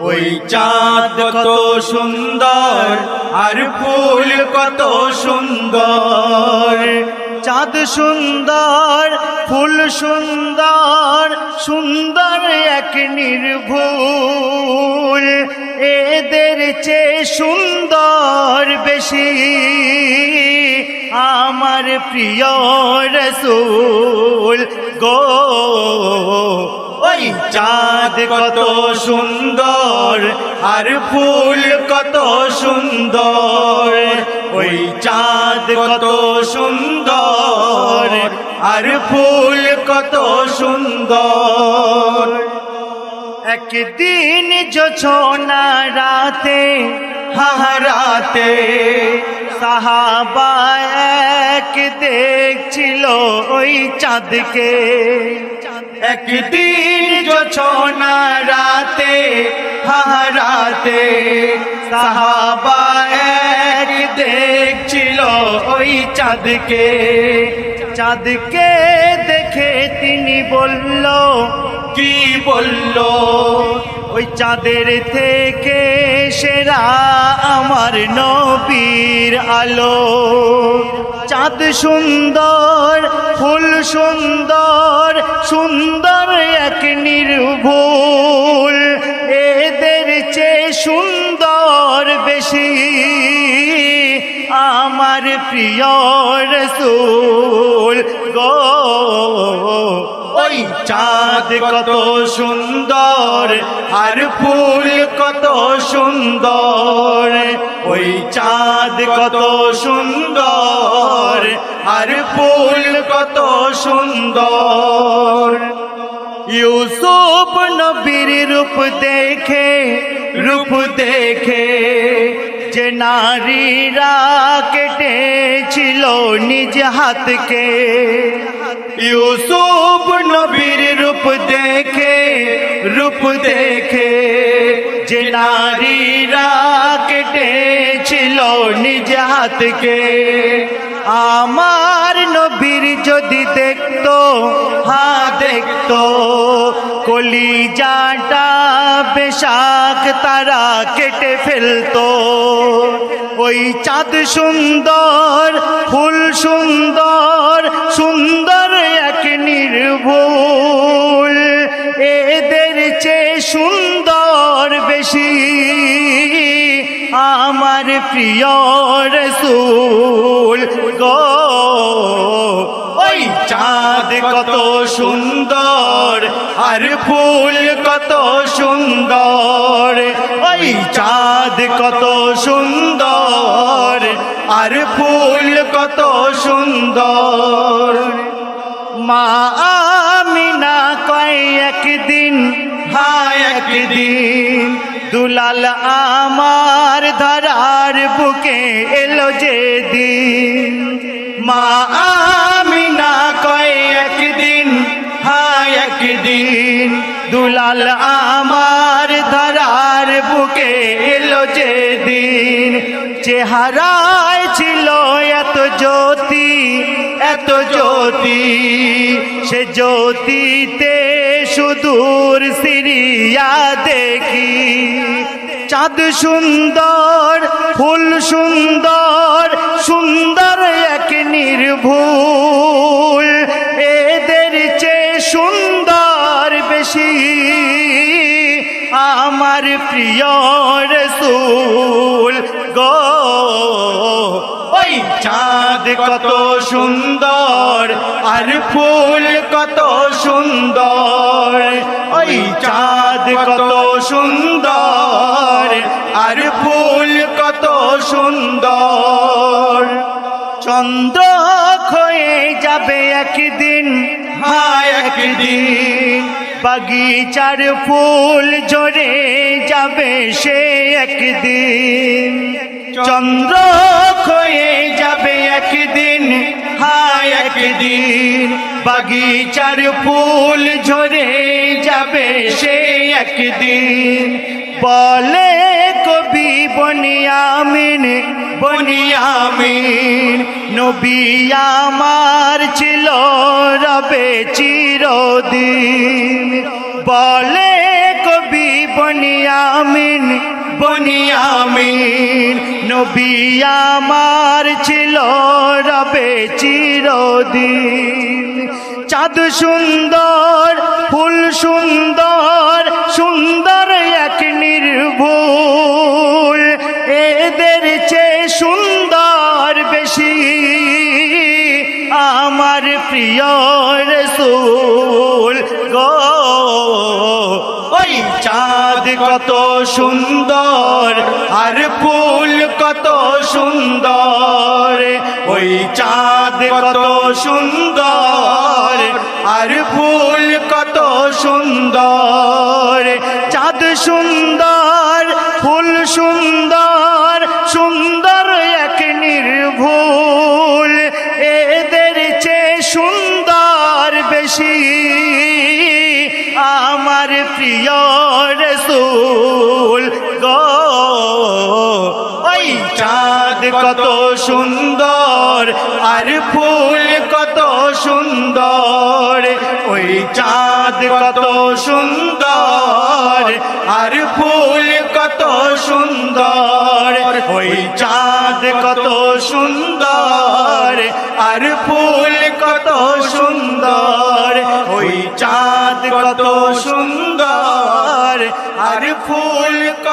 ওই চাঁদ কত সুন্দর আর ফুল কত সুন্দর। চাঁদ সুন্দর, ফুল সুন্দর সুন্দর এক নির্ভুল। এদের চেয়ে সুন্দর বেশি আমার প্রিয় রসুল গো। ওই চাঁদ কত সুন্দর আর ফুল কত সুন্দর। ওই চাঁদ কত সুন্দর, আর ফুল কত সুন্দর। একদিন যোছনা রাতে হারাতে সাহাবা এক দেখছিল ওই চাঁদকে। একদিন যোছনা রাতে হারাতে সাহাবা এক দেখছিল ওই চাঁদকে। চাঁদকে দেখে তিনি বলল, কি বলল? ওই চাঁদের থেকে সেরা আমার নবীর আলো। চাঁদ সুন্দর, ফুল সুন্দর সুন্দর এক নির্ভুল। এদের চেয়ে সুন্দর বেশি আমার প্রিয় রসুল গো। ওই চাঁদ কত সুন্দর, আর ফুল কত সুন্দর। ওই চাঁদ কত সুন্দর আর ফুল কত সুন্দর। ইউসুফ নবীর রূপ দেখে রূপ দেখে যে নারীরা কেটেছিল নিজ হাতকে। ইউসুফ নবীর রূপ দেখে রূপ দেখে যে নারীরা কেটেছিল নিজ হাতকে। আমার নবীর যদি দেখতো, হা, দেখতো, কলিজাটা বেশাক তারা কেটে ফেলতো। ওই চাঁদ সুন্দর, ফুল সুন্দর সুন্দর আমার প্রিয় রসুল গো। ওই চাঁদ কত সুন্দর আর ফুল কত সুন্দর। ওই চাঁদ কত সুন্দর আর ফুল কত সুন্দর। মা আমিনা কয় একদিন, হায়, একদিন। দুলাল আমার বুকে এলো যে দিন মা আমিনা কয়, একদিন, হায় একদিন। দুলাল আমার ধরার বুকে এলো যে দিন চেহারায় ছিল এত জ্যোতি এত জ্যোতি। সে জ্যোতিতে সুদূর সিরিয়া দেখি। চাঁদ সুন্দর ফুল সুন্দর সুন্দর এক নির্ভুল। এদের চেয়ে সুন্দর বেশি আমার প্রিয় রসুল। চাঁদ কত সুন্দর আর ফুল কত সুন্দর। ওই চাঁদ কত সুন্দর আর ফুল কত সুন্দর। চন্দ্র খয়ে যাবে একদিন, হায় একদিন। বাগিচার ফুল ঝরে যাবে সে একদিন। চন্দ্র খয়ে যাবে একদিন। হায়, একদিন বাগিচার ফুল ঝরে যাবে সে একদিন। বলে কবি বনিয়ামিন বনিয়ামিন নবী আমার ছিল রবে চিরদিন। বলে কবি বনিয়ামিন বনিয়ামিন নবী আমার ছিল রবে চিরদিন। চাঁদ সুন্দর, ফুল সুন্দর সুন্দর এক নির্ভুল। এদের চেয়ে সুন্দর বেশি আমার প্রিয় রসুল গো। ওই চাঁদ কত সুন্দর, আর ফুল কত সুন্দর। ওই চাঁদ কত সুন্দর, আর ফুল কত সুন্দর। চাঁদ সুন্দর, ফুল সুন্দর। আমার প্রিয় রসুল গো। ওই চাঁদ কত সুন্দর আর ফুল কত সুন্দর। ওই চাঁদ কত সুন্দর আর ফুল কত সুন্দর। ওই চাঁদ কত সুন্দর আর ফুল কত সুন্দর। ওই চাঁদ কত সুন্দর আর ফুল কত